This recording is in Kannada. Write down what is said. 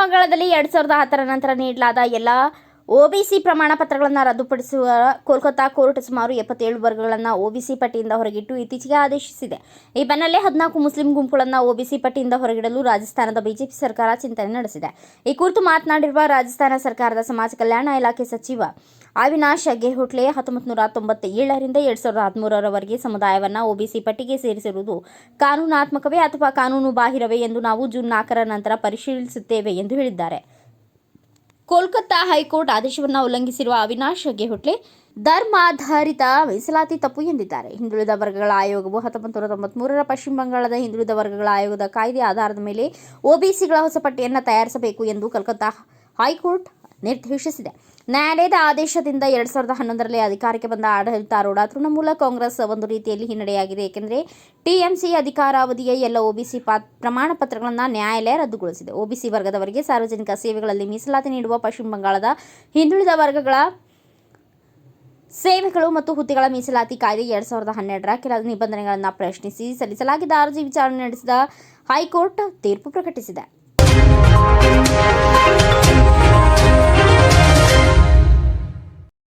ಬಂಗಾಳದಲ್ಲಿ ಎರಡು ಸಾವಿರದ ಹತ್ತರ ನಂತರ ನೀಡಲಾದ ಎಲ್ಲ ಒಬಿಸಿ ಪ್ರಮಾಣ ಪತ್ರಗಳನ್ನು ರದ್ದುಪಡಿಸುವ ಕೋಲ್ಕತ್ತಾ ಕೋರ್ಟ್ ಸುಮಾರು ಎಪ್ಪತ್ತೇಳು ವರ್ಗಗಳನ್ನು ಒಬಿಸಿ ಪಟ್ಟಿಯಿಂದ ಹೊರಗಿಟ್ಟು ಇತ್ತೀಚೆಗೆ ಆದೇಶಿಸಿದೆ. ಈ ಬೆನ್ನಲ್ಲೇ ಹದಿನಾಲ್ಕು ಮುಸ್ಲಿಂ ಗುಂಪುಗಳನ್ನು ಒಬಿಸಿ ಪಟ್ಟಿಯಿಂದ ಹೊರಗಿಡಲು ರಾಜಸ್ಥಾನದ ಬಿಜೆಪಿ ಸರ್ಕಾರ ಚಿಂತನೆ ನಡೆಸಿದೆ. ಈ ಕುರಿತು ಮಾತನಾಡಿರುವ ರಾಜಸ್ಥಾನ ಸರ್ಕಾರದ ಸಮಾಜ ಕಲ್ಯಾಣ ಇಲಾಖೆ ಸಚಿವ ಅವಿನಾಶ್ ಗೆಹ್ಲೋಟ್ಲೆ ಹತ್ತೊಂಬತ್ತು ನೂರ ತೊಂಬತ್ತೇಳರಿಂದ ಎರಡು ಸಾವಿರದ ಹದಿಮೂರರವರೆಗೆ ಸಮುದಾಯವನ್ನು ಒಬಿಸಿ ಪಟ್ಟಿಗೆ ಸೇರಿಸಿರುವುದು ಕಾನೂನಾತ್ಮಕವೇ ಅಥವಾ ಕಾನೂನು ಬಾಹಿರವೇ ಎಂದು ನಾವು ಜೂನ್ ನಾಲ್ಕರ ನಂತರ ಪರಿಶೀಲಿಸುತ್ತೇವೆ ಎಂದು ಹೇಳಿದ್ದಾರೆ. ಕೋಲ್ಕತ್ತಾ ಹೈಕೋರ್ಟ್ ಆದೇಶವನ್ನು ಉಲ್ಲಂಘಿಸಿರುವ ಅವಿನಾಶ್ ಗೆಹ್ಲೋಟ್ಲೆ ಧರ್ಮಾಧಾರಿತ ಮೀಸಲಾತಿ ತಪ್ಪು ಎಂದಿದ್ದಾರೆ. ಹಿಂದುಳಿದ ವರ್ಗಗಳ ಆಯೋಗವು ಹತ್ತೊಂಬತ್ತು ನೂರ ತೊಂಬತ್ಮೂರರ ಪಶ್ಚಿಮ ಬಂಗಾಳದ ಹಿಂದುಳಿದ ವರ್ಗಗಳ ಆಯೋಗದ ಕಾಯ್ದೆ ಆಧಾರದ ಮೇಲೆ ಒಬಿಸಿಗಳ ಹೊಸ ಪಟ್ಟಿಯನ್ನು ತಯಾರಿಸಬೇಕು ಎಂದು ಕೋಲ್ಕತ್ತಾ ಹೈಕೋರ್ಟ್ ನಿರ್ದೇಶಿಸಿದೆ. ನ್ಯಾಯಾಲಯದ ಆದೇಶದಿಂದ ಎರಡ್ ಸಾವಿರದ ಹನ್ನೊಂದರಲ್ಲಿ ಅಧಿಕಾರಕ್ಕೆ ಬಂದ ಆಡಳಿತಾರೂಢ ತೃಣಮೂಲ ಕಾಂಗ್ರೆಸ್ ಒಂದು ರೀತಿಯಲ್ಲಿ ಹಿನ್ನಡೆಯಾಗಿದೆ. ಏಕೆಂದರೆ ಟಿಎಂಸಿ ಅಧಿಕಾರಾವಧಿಯ ಎಲ್ಲ ಒಬಿಸಿ ಪ್ರಮಾಣ ಪತ್ರಗಳನ್ನು ನ್ಯಾಯಾಲಯ ರದ್ದುಗೊಳಿಸಿದೆ. ಒಬಿಸಿ ವರ್ಗದವರಿಗೆ ಸಾರ್ವಜನಿಕ ಸೇವೆಗಳಲ್ಲಿ ಮೀಸಲಾತಿ ನೀಡುವ ಪಶ್ಚಿಮ ಬಂಗಾಳದ ಹಿಂದುಳಿದ ವರ್ಗಗಳ ಸೇವೆಗಳು ಮತ್ತು ಹುದ್ದೆಗಳ ಮೀಸಲಾತಿ ಕಾಯ್ದೆ ಎರಡ್ ಸಾವಿರದ ಹನ್ನೆರಡರ ಕೆಲ ನಿಬಂಧನೆಗಳನ್ನು ಪ್ರಶ್ನಿಸಿ ಸಲ್ಲಿಸಲಾಗಿದ್ದ ಅರ್ಜಿ ವಿಚಾರಣೆ ನಡೆಸಿದ ಹೈಕೋರ್ಟ್ ತೀರ್ಪು ಪ್ರಕಟಿಸಿದೆ.